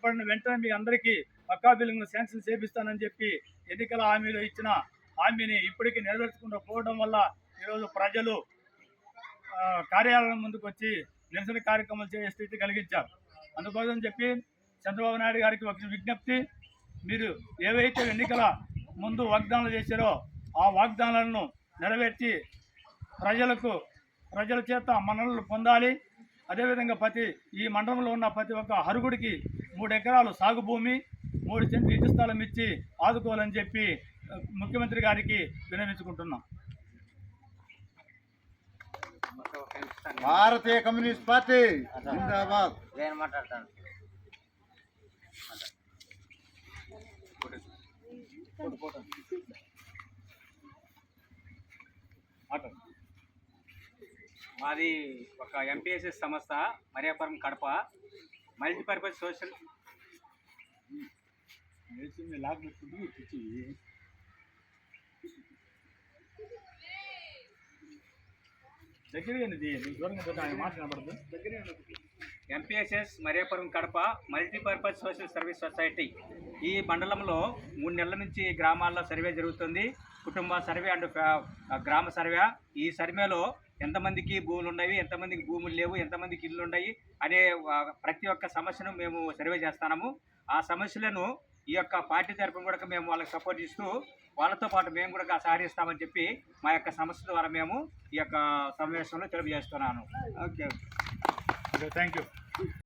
ఏర్పడిన వెంటనే మీ అందరికీ పక్కా బిల్లును శాంక్షన్ చేపిస్తానని చెప్పి ఎన్నికల హామీలో ఇచ్చిన హామీని ఇప్పటికీ నెరవేర్చకుండా పోవడం వల్ల ఈరోజు ప్రజలు కార్యాలయం ముందుకు వచ్చి నిరసన కార్యక్రమాలు చేసే స్థితి కలిగించారు. అందుకోసం చెప్పి చంద్రబాబు నాయుడు గారికి ఒక విజ్ఞప్తి. మీరు ఏవైతే ఎన్నికల ముందు వాగ్దానాలు చేశారో ఆ వాగ్దానాలను నెరవేర్చి ప్రజలకు ప్రజల చేత మన్ననలు పొందాలి. అదేవిధంగా ప్రతి ఈ మండలంలో ఉన్న ప్రతి ఒక్క హరుగుడికి మూడు ఎకరాలు సాగు భూమి మూడు సెంట్లు ఇంటి స్థలం ఇచ్చి ఆదుకోవాలని చెప్పి ముఖ్యమంత్రి గారికి వినవించుకుంటున్నాం. భారతీయ కమ్యూనిస్ట్ పార్టీ జిందాబాద్. నేను మాట్లాడతాను. మాట్లాడు. మాది ఒక ఎంపీఎస్ఎస్ సంస్థ Mariyapuram Kadapa. Multipurpose social MPSS Mariyapuram Kadapa multipurpose social service society ఈ మండలంలో మూడు నెలల నుంచి గ్రామాల్లో సర్వే జరుగుతుంది. కుటుంబ సర్వే అండ్ గ్రామ సర్వే. ఈ సర్వేలో ఎంతమందికి భూములు ఉన్నాయి ఎంతమందికి భూములు లేవు ఎంతమందికి ఇల్లు ఉన్నాయి అనే ప్రతి ఒక్క సమస్యను మేము సర్వే చేస్తున్నాము. ఆ సమస్యలను ఈ యొక్క పార్టీ తరఫున కూడా మేము వాళ్ళకి సపోర్ట్ ఇస్తూ వాళ్ళతో పాటు మేము కూడా సహకరిస్తామని చెప్పి మా యొక్క సమస్య ద్వారా మేము ఈ యొక్క సమావేశంలో తెలియజేస్తున్నాను. ఓకే. Thank you